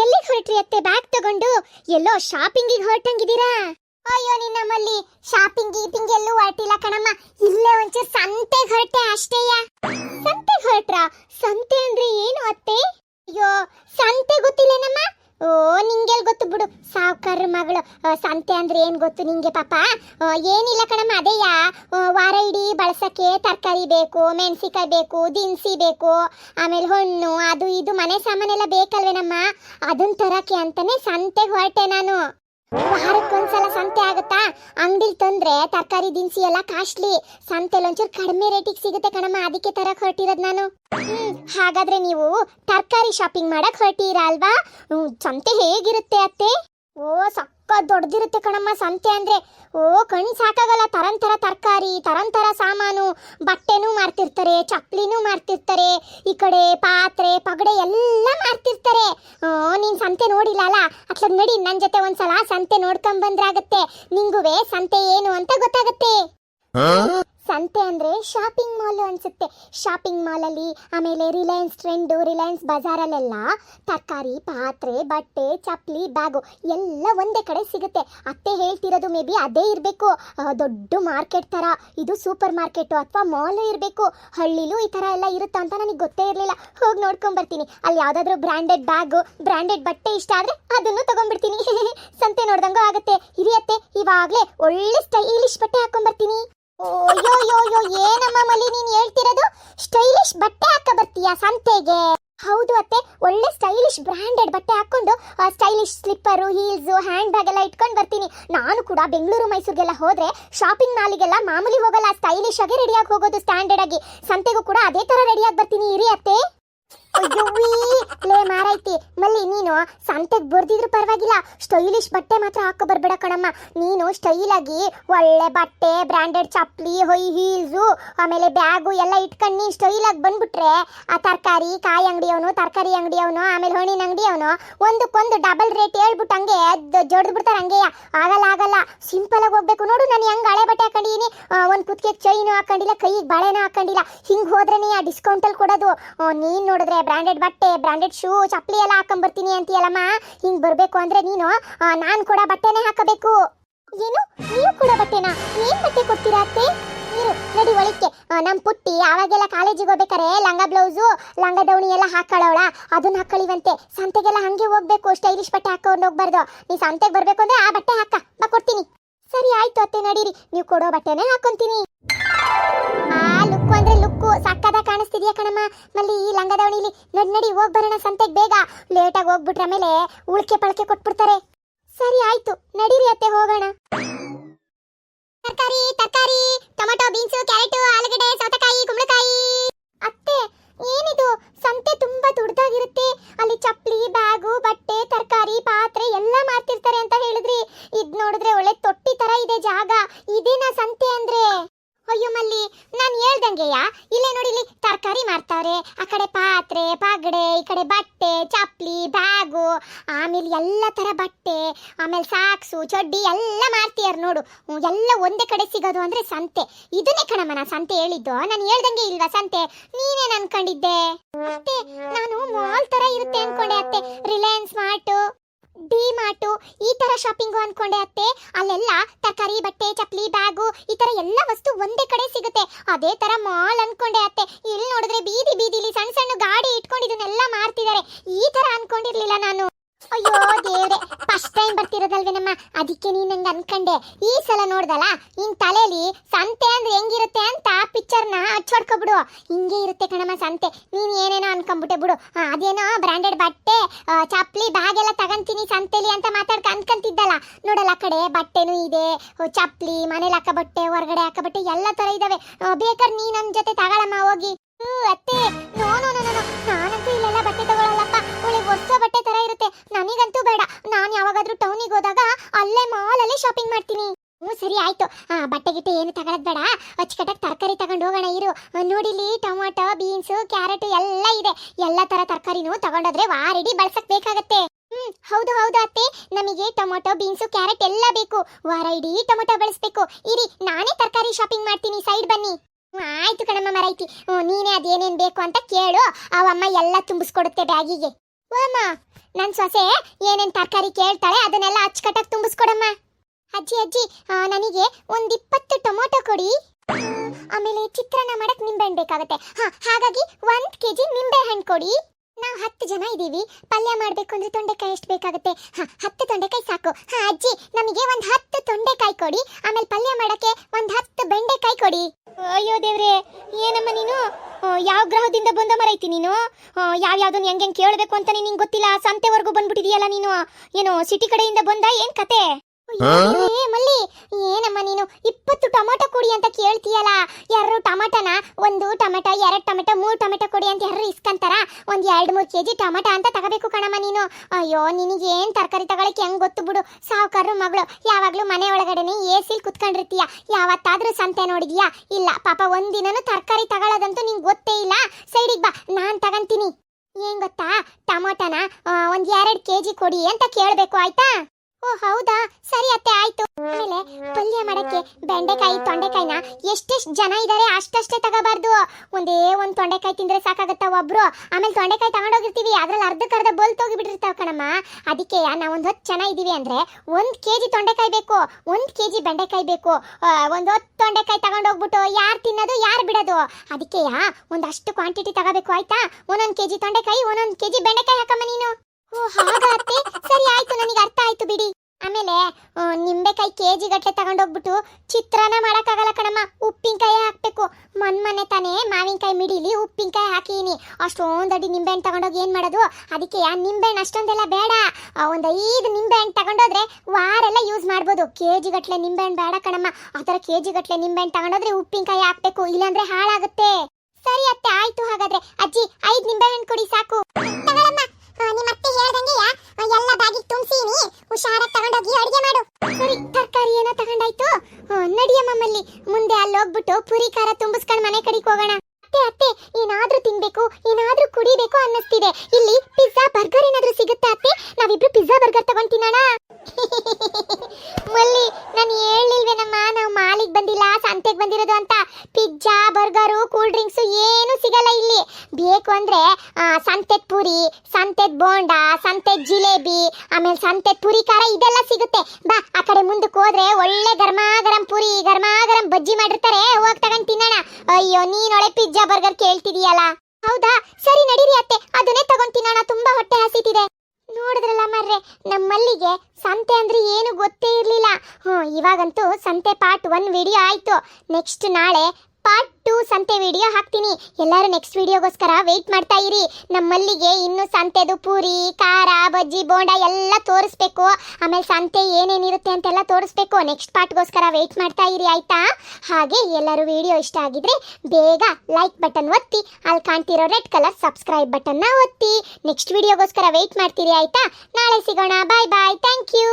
ಎಲ್ಲಿಗೆ ಹೊರಟ್ರಿ ಅತ್ತೆ? ಬ್ಯಾಗ್ ತಗೊಂಡು? ಎಲ್ಲೋ ಶಾಪಿಂಗಿಗೆ ಹೊರಟಂಗಿದ್ದೀರಾ? ಅಯ್ಯೋ ನಿನ್ನಮ್ಮಲ್ಲಿ ಶಾಪಿಂಗ್ ಗೀಪಿಂಗ್ ಎಲ್ಲೂ ಹೊರಟಿಲ್ಲ ಕಣಮ್ಮ. ಇಲ್ಲೇ ಒಂಚೂರು ಸಂತೆಗೆ ಹೊರಟೆ ಅಷ್ಟೇಯ? ಸಂತೆಗೆ ಹೊರಟ್ರ? ಸಂತೆ ಅಂದ್ರೆ ಏನು ಅತ್ತೆ? ಅಯ್ಯೋ ಸಂತೆ ಓ, ನಿಂಗೆಲ್ ಗೊತ್ತು ಬಿಡು. ಸಾವುಕಾರ ಮಗಳು ಸಂತೆ ಅಂದ್ರೆ ಏನು ಗೊತ್ತು ನಿಂಗೆ ಪಾಪ? ಏನಿಲ್ಲ ಕಣಮ್ಮ, ಅದೇಯ? ವಾರ ಇಡೀ ಬಳಸಕ್ಕೆ ತರಕಾರಿ ಬೇಕು ಮೆಣಸಿಕಾಯಿ ಬೇಕು, ದಿನಸಿ ಬೇಕು, ಆಮೇಲೆ ಹಣ್ಣು, ಅದು ಇದು ಮನೆ ಸಾಮಾನೆಲ್ಲ ಬೇಕಲ್ವೇನಮ್ಮ? ಅದನ್ನ ತರಕ್ಕೆ ಅಂತಾನೆ ಸಂತೆಗೆ ಹೊರಟೆ ನಾನು. ವಾರಕ್ಕೊಂದ್ಸಲ ಸಂತೆ ಆಗುತ್ತಾ? ಅಂಗಡಿಲಿ ತಂದ್ರೆ ತರಕಾರಿ, ದಿನಸಿ ಎಲ್ಲ ಕಾಸ್ಟ್ಲಿ. ಸಂತೆಲಿ ಒಂಚೂರು ಕಡಿಮೆ ರೇಟಿಗೆ ಸಿಗುತ್ತೆ ಕಣಮ್ಮ, ಅದಕ್ಕೆ ತರಕ್ ಹೊರಟಿರೋದು ನಾನು. ಹಾಗಾದ್ರೆ ನೀವು ತರಕಾರಿ ಶಾಪಿಂಗ್ ಮಾಡಕ್ ಹೊರಟಿರಾ ಅಲ್ವಾ? ಸಂತೆ ಹೇಗಿರುತ್ತೆ ಅತ್ತೆ? ಓ, ಸಕ್ಕ ದೊಡ್ಡದಿರುತ್ತೆ ಕಣಮ್ಮ, ಸಂತೆ ಅಂದ್ರೆ. ಓ, ಕಣ್ ಸಾಕಾಗಲ್ಲ, ತರಂತರ ತರಕಾರಿ, ತರಂತರ ಸಾಮಾನು. ಬಟ್ಟೆನೂ ಮಾರ್ತಿರ್ತಾರೆ ಚಪ್ಲಿನೂ ಮಾರ್ತಿರ್ತಾರೆ. ಈ ಕಡೆ ಪಾತ್ರೆ, ಪಗಡೆ ಎಲ್ಲ ಮಾರ್ತಿರ್ತಾರೆ. ನೀನ್ ಸಂತೆ ನೋಡಿಲ್ಲ ಅಲ್ಲ? ನಡಿ, ನನ್ ಜೊತೆ ಒಂದ್ಸಲ ಸಂತೆ ನೋಡ್ಕೊಂಡ್ ಬಂದ್ರಾಗತ್ತೆ ನಿಂಗುವೆ ಸಂತೆ ಏನು ಅಂತ ಗೊತ್ತಾಗತ್ತೆ. ಸಂತೆ ಅಂದ್ರೆ ಶಾಪಿಂಗ್ ಮಾಲ್ ಅನ್ಸುತ್ತೆ. ಶಾಪಿಂಗ್ ಮಾಲಲ್ಲಿ ಆಮೇಲೆ ರಿಲಯನ್ಸ್ ಟ್ರೆಂಡು ರಿಲಯನ್ಸ್ ಬಜಾರಲ್ಲೆಲ್ಲ ತರಕಾರಿ, ಪಾತ್ರೆ, ಬಟ್ಟೆ ಚಪ್ಪಲಿ ಬ್ಯಾಗು ಎಲ್ಲ ಒಂದೇ ಕಡೆ ಸಿಗುತ್ತೆ. ಅತ್ತೆ ಹೇಳ್ತಿರೋದು ಮೇ ಬಿ ಅದೇ ಇರಬೇಕು. ದೊಡ್ಡ ಮಾರ್ಕೆಟ್ ತರ, ಇದು ಸೂಪರ್ ಮಾರ್ಕೆಟ್ ಅಥವಾ ಮಾಲು ಇರಬೇಕು. ಹಳ್ಳಿಲೂ ಈ ತರ ಎಲ್ಲ ಇರುತ್ತಾ ಅಂತ ನನಗೆ ಗೊತ್ತೇ ಇರಲಿಲ್ಲ. ಹೋಗಿ ನೋಡ್ಕೊಂಡ್ ಬರ್ತೀನಿ ಅಲ್ಲಿ ಯಾವುದಾದ್ರೂ ಬ್ರ್ಯಾಂಡೆಡ್ ಬ್ಯಾಗು ಬ್ರ್ಯಾಂಡೆಡ್ ಬಟ್ಟೆ ಇಷ್ಟ ಆದರೆ ಅದನ್ನು ತಗೊಂಡ್ಬಿಡ್ತೀನಿ ಸಂತೆ ನೋಡ್ದಂಗೂ ಆಗುತ್ತೆ. ಹಿರಿಯತ್ತೆ, ಇವಾಗಲೇ ಒಳ್ಳೆ ಸ್ಟೈಲಿಶ್ ಬಟ್ಟೆ ಹಾಕೊಂಡ್ ಬರ್ತೀನಿ ಓಯೋ ಯೋ ಯೋ ಏನಮ್ಮ ಮಲಿ, ನೀನ್ ಹೇಳ್ತಿರೋದು? ಸ್ಟೈಲಿಶ್ ಬಟ್ಟೆ ಹಾಕ ಬರ್ತೀಯಾ ಸಂತೆಗೆ? ಹೌದು ಅತ್ತೆ, ಒಳ್ಳೆ ಸ್ಟೈಲಿಶ್ ಬ್ರ್ಯಾಂಡೆಡ್ ಬಟ್ಟೆ ಹಾಕೊಂಡು stylish slipper heels hand bag ಎಲ್ಲ ಇಟ್ಕೊಂಡು ಬರ್ತೀನಿ. ನಾನು ಕೂಡ ಬೆಂಗಳೂರು, ಮೈಸೂರಿಗೆಲ್ಲ ಹೋದ್ರೆ ಶಾಪಿಂಗ್ ಮಾಲಿಗೆಲ್ಲ ಮಾಮೂಲಿ ಹೋಗಲ್ಲ ಸ್ಟೈಲಿಶ್ ಆಗಿ ರೆಡಿಯಾಗಿ ಹೋಗೋದು ಸ್ಟ್ಯಾಂಡರ್ಡ್ ಆಗಿ. ಸಂತೆಗೂ ಕೂಡ ಅದೇ ತರ ರೆಡಿಯಾಗಿ ಬರ್ತೀನಿ, ಇರಿ ಅತ್ತೆ. ಲೇ ಮಾರೈತಿ ಮಲ್ಲಿ, ನೀನು ಸಂತೆಗೆ ಬರ್ದಿದ್ರು ಪರವಾಗಿಲ್ಲ. ಸ್ಟೈಲಿಶ್ ಬಟ್ಟೆ ಮಾತ್ರ ಹಾಕೋ ಬರ್ಬೇಡ ಕಣಮ್ಮ. ನೀನು ಸ್ಟೈಲ್ ಆಗಿ ಒಳ್ಳೆ ಬಟ್ಟೆ, ಬ್ರಾಂಡೆಡ್ ಚಪ್ಪಲಿ ಹೊಯ್ ಹೀಲ್ಸು, ಆಮೇಲೆ ಬ್ಯಾಗು ಎಲ್ಲ ಇಟ್ಕೊಂಡು ನೀನು ಸ್ಟೈಲ್ ಆಗಿ ಬಂದ್ಬಿಟ್ರೆ, ಆ ತರಕಾರಿ, ಕಾಯಿ ಅಂಗಡಿಯವನು, ತರಕಾರಿ ಅಂಗಡಿಯವನು, ಆಮೇಲೆ ಹಣ್ಣಿನ ಅಂಗಡಿಯವನು, ಒಂದಕ್ಕೊಂದು ಡಬಲ್ ರೇಟ್ ಹೇಳ್ಬಿಟ್ಟು ಹಂಗೆ ಜೋಡ್ದು ಬಿಡ್ತಾರೆ ಹಂಗೆಯ? ಆಗಲ್ಲ ಆಗಲ್ಲ. ಸಿಂಪಲ್ ಆಗಿ ಹೋಗ್ಬೇಕು. ನೋಡು, ನಾನು ಹೆಂಗ್ ಒಂದು ಕುತ್ತಿಗೆ ಚೈನು ಹಾಕೊಂಡಿಲ್ಲ, ಕೈಗೆ ಬಾಳೆನೂ ಹಾಕೊಂಡಿಲ್ಲ. ಹಿಂಗೆ ಹೋದ್ರೇನೆ ಆ ಡಿಸ್ಕೌಂಟಲ್ಲಿ ಕೊಡೋದು. ನೀನು ನೋಡಿದ್ರೆ ಬ್ರ್ಯಾಂಡೆಡ್ ಬಟ್ಟೆ ಬ್ರ್ಯಾಂಡೆಡ್ ಶೂ ಚಪ್ಪಲಿ ಎಲ್ಲ ಹಾಕೊಂಡ್ ಬರ್ತೀನಿ ಅಂತೀಯಲ್ಲಮ್ಮ. ಹಿಂಗೆ ಬರಬೇಕು ಅಂದ್ರೆ ನೀನು ನಾನು ಕೂಡ ಬಟ್ಟೆನೇ ಹಾಕಬೇಕು. ಏನು? ನೀವು ಕೂಡ ಬಟ್ಟೆನಾ? ಏನು ಬಟ್ಟೆ ಕೊಡ್ತೀರಾ ಅತ್ತೆ? ನೀರು ನಡಿ ಒಳಕ್ಕೆ. ನಮ್ಮ ನಮ್ ಪುಟ್ಟಿ ಆವಾಗೆಲ್ಲ ಕಾಲೇಜಿಗೆ ಹೋಗ್ಬೇಕಾರೆ, ಲಂಗ ಬ್ಲೌಸು, ಲಂಗ ದವಣಿ ಎಲ್ಲ ಹಾಕೊಳ್ಳೋಳ ಅದನ್ನ ಹಾಕೊಳ್ಳಿವಂತೆ. ಸಂತೆಗೆಲ್ಲ ಹಂಗೆ ಹೋಗ್ಬೇಕು, ಸ್ಟೈಲಿಶ್ ಬಟ್ಟೆ ಹಾಕೊಂಡು ಹೋಗ್ಬಾರ್ದು. ನೀ ಸಂತೆಗೆ ಬರ್ಬೇಕು ಅಂದ್ರೆ ಆ ಬಟ್ಟೆ ಹಾಕ. ಬಾ, ಕೊಡ್ತೀನಿ. ಸರಿ, ಆಯ್ತು ಅತ್ತೆ, ನಡೀರಿ. ನೀವು ಕೊಡೋ ಬಟ್ಟೆನೇ ಹಾಕೊಂತೀನಿ. ಆ ಲುಕ್ಕು ಅಂದ್ರೆ ಲುಕ್ಕು ಸಕ್ಕದ ಕಾಣಿಸ್ತಿದ್ಯಾ ಕಣಮ್ಮ? ಮಲ್ಲಿ ಈ ಲಂಗ ಇಲ್ಲಿ ನಡಿ ನಡಿ, ಹೋಗ್ ಬರೋಣ ಸಂತೆಗೆ ಬೇಗ. ಲೇಟಾಗಿ ಹೋಗ್ಬಿಟ್ರ ಮೇಲೆ ಉಳ್ಕೆ ಪಳಕೆ ಕೊಟ್ಬಿಡ್ತಾರೆ. ಸರಿ, ಆಯ್ತು. ನಡೀರಿ ಅತ್ತೆ, ಹೋಗೋಣ. ತರಕಾರಿ ತರಕಾರಿ, ಟೊಮೆಟೊ, ಬೀನ್ಸ್, ಕ್ಯಾರೆಟ್ ಆಲೂಗಡ್ಡೆ ಸೌತೆಕಾಯಿ ಕುಂಬಳಕಾಯಿ ಅತ್ತೆ ಏನಿದು ಸಂತೆ ತುಂಬಾ ದೊಡ್ಡದಾಗಿರುತ್ತೆ ಅಲ್ಲಿ ಚಪ್ಪಲಿ ಬ್ಯಾಗು ಬಟ್ಟೆ ತರಕಾರಿ ಪಾತ್ರೆ ಎಲ್ಲ ಮಾರ್ತಿರ್ತಾರೆ ಅಂತ ಹೇಳಿದ್ರಿ ಇದ್ ನೋಡಿದ್ರೆ ಒಳ್ಳೆ ತೊಟ್ಟಿ ತರ ಇದೆ ಜಾಗ ಇದೇನಾ ಸಂತೆ ಅಂದ್ರೆ ಅಯ್ಯೋ ಮಲ್ಲಿ ಹೇಳ್ದಂಗೆಯ ಇಲ್ಲೇ ನೋಡಿ, ಇಲ್ಲಿ ತರಕಾರಿ ಮಾರ್ತಾವ್ರೆ. ಆ ಕಡೆ ಪಾತ್ರೆ, ಪಗಡೆ, ಈ ಕಡೆ ಬಟ್ಟೆ ಚಪ್ಪಲಿ ಬ್ಯಾಗು, ಆಮೇಲೆ ಎಲ್ಲ ತರ ಬಟ್ಟೆ, ಆಮೇಲೆ ಸಾಕ್ಸು, ಚಡ್ಡಿ ಎಲ್ಲ ಮಾರ್ತೀಯಾರ ನೋಡು. ಎಲ್ಲ ಒಂದೇ ಕಡೆ ಸಿಗೋದು ಅಂದ್ರೆ ಸಂತೆ. ಇದನ್ನೇ ಕಣಮ್ಮ ನಾನು ಸಂತೆ ಹೇಳಿದ್ದು. ನಾನು ಹೇಳ್ದಂಗೆ ಇಲ್ವಾ ಸಂತೆ? ನೀನೇನ್ ಅನ್ಕೊಂಡಿದ್ದೆ? ನಾನು ಮಾಲ್ ತರ ಇರುತ್ತೆ ಅನ್ಕೊಂಡೆ ಅತ್ತೆ. ರಿಲಯನ್ಸ್ ಮಾರ್ಟ್ ಡಿ ಮಾರ್ಟು, ಈ ತರ ಶಾಪಿಂಗು ಅನ್ಕೊಂಡೆ ಅತ್ತೆ. ಅಲ್ಲೆಲ್ಲ ತರಕಾರಿ, ಬಟ್ಟೆ, ಚಪ್ಪಲಿ, ಬ್ಯಾಗು, ಈ ತರ ಎಲ್ಲ ವಸ್ತು ಒಂದೇ ಕಡೆ ಸಿಗುತ್ತೆ. ಅದೇ ತರ ಮಾಲ್ ಅನ್ಕೊಂಡೆ ಅತ್ತೆ. ಇಲ್ಲಿ ನೋಡಿದ್ರೆ ಬೀದಿ ಬೀದಿಲಿ ಸಣ್ಣ ಸಣ್ಣ ಗಾಡಿ ಇಟ್ಕೊಂಡು ಇದನ್ನೆಲ್ಲ ಮಾರ್ತಿದ್ದಾರೆ ಈ ತರ ಅನ್ಕೊಂಡಿರ್ಲಿಲ್ಲ ನಾನು ಅಯ್ಯೋ ದೇವ್ರೆ ಫಸ್ಟ್ ಟೈಮ್ ಬರ್ತಿರೋದಲ್ವೇನಮ್ಮ ಅದಕ್ಕೆ ನೀನು ನಂಗೆ ಅನ್ಕಂಡೆ. ಈ ಸಲ ನೋಡ್ದಲ್ಲ ನಿನ್ ತಲೆಲಿ ಸಂತೆ ಅಂದ್ರೆ ಹೆಂಗಿರುತ್ತೆ ಅಂತ ಪಿಕ್ಚರ್ನ ಹಚ್ಚೋಡ್ಕೊಬಿಡು ಹಿಂಗೆ ಇರುತ್ತೆ ಕಣಮ್ಮ ಸಂತೆ. ನೀನ್ ಏನೇನೋ ಅನ್ಕೊಂಬಿಟ್ಟೆ ಬಿಡು. ಅದೇನೋ ಬ್ರಾಂಡೆಡ್ ಬಟ್ಟೆ ಆ, ಚಪ್ಲಿ ಬ್ಯಾಗ್ ಎಲ್ಲ ತಗಂತೀನಿ ಸಂತೆಲಿ ಅಂತ ಮಾತಾಡ್ಕ ಅನ್ಕಂತಿದ್ದಲ್ಲ. ನೋಡಲ್ಲ ಕಡೆ ಬಟ್ಟೆನೂ ಇದೆ ಚಪ್ಪಲಿ ಮನೇಲಿ ಹಾಕ ಬಟ್ಟೆ ಹೊರಗಡೆ ಹಾಕ ಬಟ್ಟೆ ಎಲ್ಲ ತರ ಇದಾವೆ. ಬೇಕಾದ್ರೆ ನನ್ ಜೊತೆ ತಗೊಳಮ್ಮ ಹೋಗಿ. ಹ್ಞೂ ಅತ್ತೆ. ನೋ ನೋ ನೋ ನೋ ತರಕಾರಿನೂ ತಗೊಂಡೋದ್ರೆ ವಾರಡಿ ಬಳಸಕ್ ಬೇಕಾಗತ್ತೆ. ಹ್ಮ್, ಹೌದು ಹೌದು ಅತ್ತೆ. ನಮಗೆ ಟೊಮೊಟೊ, ಬೀನ್ಸು, ಕ್ಯಾರೆಟ್ ಎಲ್ಲ ಬೇಕು. ವಾರ ಇಡೀ ಟೊಮೊಟೊ ಬೆಳೆಸ್ಬೇಕು. ಇರಿ, ನಾನೇ ತರಕಾರಿ ಶಾಪಿಂಗ್ ಮಾಡ್ತೀನಿ. ಸೈಡ್ ಬನ್ನಿ. ಆಯ್ತು ಕಣಮ್ಮ ಮರೈತಿ. ನೀನೇ ಅದೇನೇನ್ ಬೇಕು ಅಂತ ಕೇಳು. ಅವಮ್ಮ ಎಲ್ಲ ತುಂಬಿಸ್ಕೊಡುತ್ತೆ ಬ್ಯಾಗಿಗೆ. ಅಮ್ಮ, ನನ್ ಸೊಸೆ ಏನೇನ್ ತರಕಾರಿ ಕೇಳ್ತಾಳೆ ಅದನ್ನೆಲ್ಲ ಅಚ್ಚುಕಟ್ಟಾಗಿ ತುಂಬಿಸ್ಕೊಡಮ್ಮ. ಅಜ್ಜಿ ಅಜ್ಜಿ ನನಗೆ ಒಂದ್ ಇಪ್ಪತ್ತು ಟೊಮೊಟೊ ಕೊಡಿ. ಆಮೇಲೆ ಚಿತ್ರಾನ್ನ ಮಾಡಕ್ ನಿಂಬೆಹಣ್ಣು ಬೇಕಾಗುತ್ತೆ. ಹಾ, ಹಾಗಾಗಿ ಒಂದ್ ಕೆಜಿ ನಿಂಬೆ ಹಣ್ಣು ಕೊಡಿ. ನಾವು ಹತ್ತು ಜನ ಇದ್ದೀವಿ ಪಲ್ಯ ಮಾಡಬೇಕು ಅಂದ್ರೆ ತೊಂಡೆಕಾಯಿ ಎಷ್ಟು ಬೇಕಾಗುತ್ತೆ? ಹಾ, ಹತ್ತು ತೊಂಡೆಕಾಯಿ ಸಾಕು. ಹಾ, ಅಜ್ಜಿ, ನಮಗೆ ಒಂದು ಹತ್ತು ತೊಂಡೆಕಾಯಿ ಕೊಡಿ. ಆಮೇಲೆ ಪಲ್ಯ ಮಾಡಕ್ಕೆ ಒಂದು ಹತ್ತು ಬೆಂಡೆಕಾಯಿ ಕೊಡಿ. ಅಯ್ಯೋ ದೇವ್ರೆ, ಏನಮ್ಮ ನೀನು? ಯಾವ ಗ್ರಹದಿಂದ ಬಂದ ಮರೈತಿ ನೀನು? ಯಾವ ಯಾವ್ದನ್ನ ಹೆಂಗೆ ಕೇಳಬೇಕು ಅಂತ ನಿಂಗೆ ಗೊತ್ತಿಲ್ಲ? ಸಂತೆವರೆಗೂ ಬಂದ್ಬಿಟ್ಟಿದೀಯಲ್ಲ ನೀನು? ಏನು, ಸಿಟಿ ಕಡೆಯಿಂದ ಬಂದ ಏನು ಕತೆ? ಮಲ್ಲಿ ಏನಮ್ಮ ನೀನು? ಇಪ್ಪತ್ತು ಟೊಮೊಟೊ ಕೊಡಿ ಅಂತ ಕೇಳ್ತೀಯಲ್ಲ. ಯಾರು ಟೊಮಟನ ಒಂದು ಟೊಮೆಟೊ ಎರಡು ಟೊಮೆಟೊ ಮೂರು ಟೊಮೆಟೊ ಕೊಡಿ ಅಂತ ಯಾರು ಇಸ್ಕಂತಾರ ಒಂದ್ ಎರಡ್ ಮೂರ್ ಕೆಜಿ ಟೊಮೆಟೊ ಅಂತ ತಗೋಬೇಕು ಕಣಮ್ಮ ನೀನು. ಅಯ್ಯೋ ನಿನಗೆ ಏನು ತರಕಾರಿ ತಗೊಳಕ್ಕೆ ಹೆಂಗ್ ಗೊತ್ತು ಬಿಡು. ಸಾವುಕಾರರು ಮಗಳು ಯಾವಾಗಲೂ ಮನೆ ಒಳಗಡೆನೆ ಎ ಸಿಲ್ ಕುತ್ಕೊಂಡಿರ್ತೀಯ. ಯಾವತ್ತಾದ್ರೂ ಸಂತೆ ನೋಡಿದ್ಯಾ? ಇಲ್ಲ ಪಾಪ ಒಂದಿನನು ತರಕಾರಿ ತಗೊಳ್ಳೋದಂತೂ ನಿಂಗೆ ಗೊತ್ತೇ ಇಲ್ಲ. ಸೈಡಿಗೆ ಬಾ ನಾನು ತಗಂತೀನಿ. ಏನ್ ಗೊತ್ತಾ? ಟೊಮೊಟೊನ ಒಂದು ಒಂದ್ ಎರಡ್ ಕೆಜಿ ಕೊಡಿ ಅಂತ ಕೇಳಬೇಕು ಆಯ್ತಾ? ಓ, ಹೌದಾ? ಸರಿ ಅತ್ತೆ, ಆಯ್ತು. ಆಮೇಲೆ ಪಲ್ಯ ಮಾಡಕ್ಕೆ ಬೆಂಡೆಕಾಯಿ, ತೊಂಡೆಕಾಯಿನ ಎಷ್ಟೆಷ್ಟು ಜನ ಇದಾರೆ ಅಷ್ಟಷ್ಟೇ ತಗೋಬಾರ್ದು. ಒಂದೇ ಒಂದ್ ತೊಂಡೆಕಾಯಿ ತಿಂದ್ರೆ ಸಾಕಾಗತ್ತ ಒಬ್ರು? ಆಮೇಲೆ ತೊಂಡೆಕಾಯಿ ತಗೊಂಡೋಗಿರ್ತೀವಿ, ಅದ್ರಲ್ಲಿ ಅರ್ಧಕ್ಕರ್ಧ ಬೋಲ್ ಹೋಗಿಬಿಟ್ಟಿರ್ತಾವ ಕಣಮ್ಮ. ಅದಕ್ಕೆ ನಾವು ಒಂದ್ ಹೊತ್ತು ಜನ ಇದೀವಿ ಅಂದ್ರೆ ಒಂದ್ ಕೆಜಿ ತೊಂಡೆಕಾಯಿ ಬೇಕು, ಒಂದ್ ಕೆಜಿ ಬೆಂಡೆಕಾಯಿ ಬೇಕು. ಒಂದು ಒಂದ್ ಹೊತ್ ತೊಂಡೆಕಾಯಿ ತಗೊಂಡೋಗ್ಬಿಟ್ಟು ಯಾರು ತಿನ್ನೋದು, ಯಾರು ಬಿಡೋದು? ಅದಕ್ಕೆ ಒಂದಷ್ಟು ಕ್ವಾಂಟಿಟಿ ತಗೋಬೇಕು, ಆಯ್ತಾ? ಒಂದೊಂದ್ ಕೆಜಿ ತೊಂಡೆಕಾಯಿ, ಒಂದೊಂದ್ ಕೆಜಿ ಬೆಂಡೆಕಾಯಿ ಹಾಕಮ್ಮ ನೀನು. ಓ ಅತ್ತೆ? ಸರಿ, ಆಯ್ತು, ನನಗೆ ಅರ್ಥ ಆಯ್ತು ಬಿಡಿ. ಆಮೇಲೆ ನಿಂಬೆಕಾಯಿ ಕೆಜಿ ಗಟ್ಟಲೆ ತಗೊಂಡೋಗ್ಬಿಟ್ಟು ಚಿತ್ರಾನ್ನ ಮಾಡೋಕ್ಕಾಗಲ್ಲ ಕಣಮ್ಮ. ಉಪ್ಪಿನಕಾಯಿ ಹಾಕಬೇಕು. ಮನ್ ಮನೆ ತಾನೇ ಮಾವಿನಕಾಯಿ ಮಿಡಿಲಿ ಉಪ್ಪಿನಕಾಯಿ ಹಾಕೀನಿ. ಅಷ್ಟೊಂದು ಅಡಿ ನಿಂಬೆಹಣ್ಣು ತಗೊಂಡೋಗಿ ಏನು ಮಾಡೋದು? ಅದಕ್ಕೆ ಆ ನಿಂಬೆಹಣ್ಣು ಅಷ್ಟೊಂದೆಲ್ಲ ಬೇಡ. ಒಂದು ಐದು ನಿಂಬೆಹಣ್ಣು ತಗೊಂಡೋದ್ರೆ ವಾರೆಲ್ಲ ಯೂಸ್ ಮಾಡ್ಬೋದು. ಕೆಜಿ ನಿಂಬೆ ನಿಂಬೆಹಣ್ಣು ಬೇಡ ಕಣಮ್ಮ. ಆ ಥರ ಕೆಜಿ ನಿಂಬೆ ನಿಂಬೆಹಣ್ಣು ತಗೊಂಡೋದ್ರೆ ಉಪ್ಪಿನಕಾಯಿ ಹಾಕಬೇಕು. ಇಲ್ಲಾಂದ್ರೆ ಹಾಳಾಗುತ್ತೆ. ಸರಿ ಅತ್ತೆ, ಆಯ್ತು ಹಾಗಾದ್ರೆ. ಅಜ್ಜಿ, ಐದು ನಿಂಬೆಹಣ್ಣು ಕೊಡಿ ಸಾಕು. ನಿಮ್ಮ ಅತ್ತೆ ಹೇಳ್ದಂಗೆ ಎಲ್ಲ ಬ್ಯಾಗಿಗೆ ತುಂಬಿಸಿನಿ. ಹುಷಾರಾಗಿ ತಗೊಂಡೋಗಿ ಅಡಿಗೆ ಮಾಡು. ಸರಿ ತರಕಾರಿ ಏನೋ ತಗೊಂಡಾಯ್ತು. ಆ, ನಡಿಯಮ್ಮ ಮಲ್ಲಿ ಮುಂದೆ ಅಲ್ಲಿ ಹೋಗ್ಬಿಟ್ಟು ಪುರಿ ಖಾರ ತುಂಬಿಸ್ಕೊಂಡು ಮನೆ ಕಡೆಗೆ ಹೋಗೋಣ. ಅತ್ತೆ ಅತ್ತೆ ಏನಾದ್ರೂ ತಿನ್ಬೇಕು ಏನಾದ್ರೂ ಕುಡಿಬೇಕು ಅನ್ನಿಸ್ತಿದೆ. ಇಲ್ಲಿ ಪಿಜ್ಜಾ ಬರ್ಗರ್ ಏನಾದ್ರೂ ಸಿಗುತ್ತಾ ಅತ್ತೆ? ನಾವಿಬ್ರು ಪಿಜ್ಜಾ ಬರ್ಗರ್ ತಗೊಂಡ್ ತಿನ್ನೋಣ. ಮಲ್ಲಿ ನಾನು ಹೇಳಿಲ್ವೇನಮ್ಮ ನಾವು ಮಾಲಿಗೆ ಬಂದಿಲ್ಲ ಸಂತೆಗೆ ಬಂದಿರೋದು ಅಂತ ಪಿಜ್ಜಾ ಬರ್ಗರು ಕೂಲ್ ಡ್ರಿಂಕ್ಸ್ ಏನು ಸಿಗಲ್ಲ ಇಲ್ಲಿ ಬೇಕು ಅಂದ್ರೆ ಸಂತೆದ್ ಪುರಿ, ಸಂತೆದ್ ಬೋಂಡ, ಸಂತೆದ್ ಜಿಲೇಬಿ, ಆಮೇಲೆ ಸಂತೆದ್ ಪುರಿ ಖಾರ ಇದೆಲ್ಲ ಸಿಗುತ್ತೆ. ಬಾ, ಆ ಕಡೆ ಮುಂದಕ್ಕೆ ಹೋದ್ರೆ ಒಳ್ಳೆ ಗರ್ಮಾ ಗರಂ ಪುರಿ ಗರ್ಮಾ ಗರಂ ಬಜ್ಜಿ ಮಾಡಿರ್ತಾರೆ. ಹೋಗ್ ತಗೊಂಡ್ ತಿನ್ನೋಣ. ಅಯ್ಯೋ ನೀನೊಳೆ ಪಿಜ್ಜಾ ಬರ್ಗರ್ ಕೇಳ್ತಿದೀಯಲ್ಲ. ಹೌದಾ? ಸರಿ ನಡೀರಿ ಅತ್ತೆ. ಅದನ್ನೇ ತಗೊಂಡ್ ತಿನ್ನೋಣ. ತುಂಬಾ ಹೊಟ್ಟೆ ಹಸಿತಿದೆ. ನೋಡಿದ್ರಲ್ಲ ಮರ್ರೆ, ನಮ್ಮಲ್ಲಿಗೆ ಸಂತೆ ಅಂದ್ರೆ ಏನು ಗೊತ್ತೇ ಇರ್ಲಿಲ್ಲ. ಹ್ಮ್, ಇವಾಗಂತೂ ಸಂತೆ ಪಾರ್ಟ್ ಒನ್ ವಿಡಿಯೋ ಆಯ್ತು. ನೆಕ್ಸ್ಟ್ ನಾಳೆ ಪಾರ್ಟ್ ಟು ಸಂತೆ ವಿಡಿಯೋ ಹಾಕ್ತೀನಿ. ಎಲ್ಲರೂ ನೆಕ್ಸ್ಟ್ ವಿಡಿಯೋಗೋಸ್ಕರ ವೆಯ್ಟ್ ಮಾಡ್ತಾ ಇರಿ. ನಮ್ಮಲ್ಲಿಗೆ ಇನ್ನು ಸಂತೆದು ಪೂರಿ, ಖಾರ, ಬಜ್ಜಿ, ಬೋಂಡ ಎಲ್ಲ ತೋರಿಸ್ಬೇಕು. ಆಮೇಲೆ ಸಂತೆ ಏನೇನಿರುತ್ತೆ ಅಂತೆಲ್ಲ ತೋರಿಸ್ಬೇಕು. ನೆಕ್ಸ್ಟ್ ಪಾರ್ಟ್ಗೋಸ್ಕರ ವೆಯ್ಟ್ ಮಾಡ್ತಾ ಇರಿ, ಆಯ್ತಾ? ಹಾಗೆ ಎಲ್ಲರೂ ವಿಡಿಯೋ ಇಷ್ಟ ಆಗಿದ್ರೆ ಬೇಗ ಲೈಕ್ ಬಟನ್ ಒತ್ತಿ. ಅಲ್ಲಿ ಕಾಣ್ತಿರೋ ರೆಡ್ ಕಲರ್ ಸಬ್ಸ್ಕ್ರೈಬ್ ಬಟನ್ನ ಒತ್ತಿ. ನೆಕ್ಸ್ಟ್ ವಿಡಿಯೋಗೋಸ್ಕರ ವೆಯ್ಟ್ ಮಾಡ್ತೀರಿ, ಆಯ್ತಾ? ನಾಳೆ ಸಿಗೋಣ. ಬಾಯ್ ಬಾಯ್ ಥ್ಯಾಂಕ್ ಯು